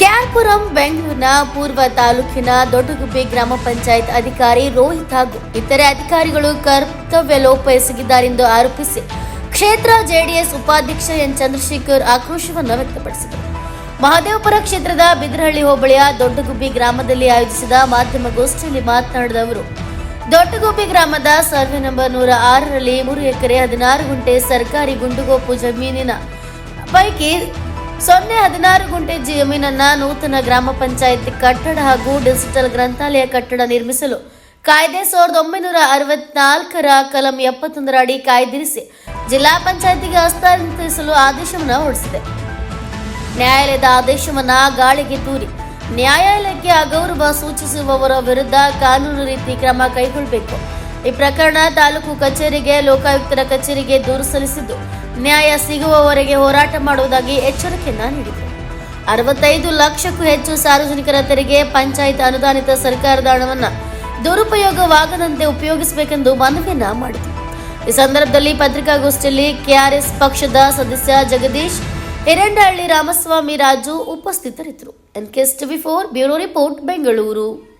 ಕ್ಯಾಲ್ಪುರಂ ಬೆಂಗಳೂರಿನ ಪೂರ್ವ ತಾಲೂಕಿನ ದೊಡ್ಡಗುಬ್ಬಿ ಗ್ರಾಮ ಪಂಚಾಯತ್ ಅಧಿಕಾರಿ ರೋಹಿತ್ ಹಾಗೂ ಇತರೆ ಅಧಿಕಾರಿಗಳು ಕರ್ತವ್ಯ ಲೋಪ ಎಸಗಿದ್ದಾರೆಂದು ಆರೋಪಿಸಿ ಕ್ಷೇತ್ರ ಜೆಡಿಎಸ್ ಉಪಾಧ್ಯಕ್ಷ ಎನ್ ಚಂದ್ರಶೇಖರ್ ಆಕ್ರೋಶವನ್ನು ವ್ಯಕ್ತಪಡಿಸಿದರು. ಮಹದೇವಪುರ ಕ್ಷೇತ್ರದ ಬಿದ್ರಹಳ್ಳಿ ಹೋಬಳಿಯ ದೊಡ್ಡಗುಬ್ಬಿ ಗ್ರಾಮದಲ್ಲಿ ಆಯೋಜಿಸಿದ ಮಾಧ್ಯಮ ಗೋಷ್ಠಿಯಲ್ಲಿ ಮಾತನಾಡಿದ ಅವರು, ದೊಡ್ಡಗುಬ್ಬಿ ಗ್ರಾಮದ ಸರ್ವೆ ನಂಬರ್ ನೂರ ಆರರಲ್ಲಿ ಮೂರು ಎಕರೆ ಹದಿನಾರು ಗುಂಟೆ ಸರ್ಕಾರಿ ಗುಂಡುಗೋಪು ಜಮೀನಿನ ಪೈಕಿ ಸೊನ್ನೆ ಹದಿನಾರು ಗುಂಟೆ ಜಮೀನನ್ನ ನೂತನ ಗ್ರಾಮ ಪಂಚಾಯತ್ ಕಟ್ಟಡ ಹಾಗೂ ಡಿಜಿಟಲ್ ಗ್ರಂಥಾಲಯ ಕಟ್ಟಡ ನಿರ್ಮಿಸಲು ಕಾಯ್ದೆ ಸಾವಿರದ ಒಂಬೈನೂರ ಅರವತ್ನಾಲ್ಕರ ಕಲಂ ಎಪ್ಪತ್ತೊಂದರ ಅಡಿ ಕಾಯ್ದಿರಿಸಿ ಜಿಲ್ಲಾ ಪಂಚಾಯತಿಗೆ ಹಸ್ತಾಂತರಿಸಲು ಆದೇಶವನ್ನು ಹೊರಡಿಸಿದೆ. ನ್ಯಾಯಾಲಯದ ಆದೇಶವನ್ನ ಗಾಳಿಗೆ ತೂರಿ, ನ್ಯಾಯಾಲಯಕ್ಕೆ ಅಗೌರವ ಸೂಚಿಸುವವರ ವಿರುದ್ಧ ಕಾನೂನು ರೀತಿ ಕ್ರಮ ಕೈಗೊಳ್ಳಬೇಕು. ಈ ಪ್ರಕರಣ ತಾಲೂಕು ಕಚೇರಿಗೆ, ಲೋಕಾಯುಕ್ತರ ಕಚೇರಿಗೆ ದೂರು ಸಲ್ಲಿಸಿದ್ದು. ನ್ಯಾಯ ಸಿಗುವವರೆಗೆ ಹೋರಾಟ ಮಾಡುವುದಾಗಿ ಎಚ್ಚರಿಕೆಯನ್ನ ನೀಡಿದರು ಅರವತ್ತೈದು ಲಕ್ಷಕ್ಕೂ ಹೆಚ್ಚು ಸಾರ್ವಜನಿಕರ ತೆರಿಗೆ, ಪಂಚಾಯತ್ ಅನುದಾನಿತ ಸರ್ಕಾರದ ಹಣವನ್ನು ದುರುಪಯೋಗವಾಗದಂತೆ ಉಪಯೋಗಿಸಬೇಕೆಂದು ಮನವಿಯನ್ನ ಮಾಡಿತು ಈ ಸಂದರ್ಭದಲ್ಲಿ ಪತ್ರಿಕಾಗೋಷ್ಠಿಯಲ್ಲಿ ಕೆಆರ್ಎಸ್ ಪಕ್ಷದ ಸದಸ್ಯ ಜಗದೀಶ್ ಹಿರಂಡಹಳ್ಳಿ ರಾಮಸ್ವಾಮಿ ರಾಜು ಉಪಸ್ಥಿತರಿದ್ದರು. NKS TV four bureau report, Bengaluru.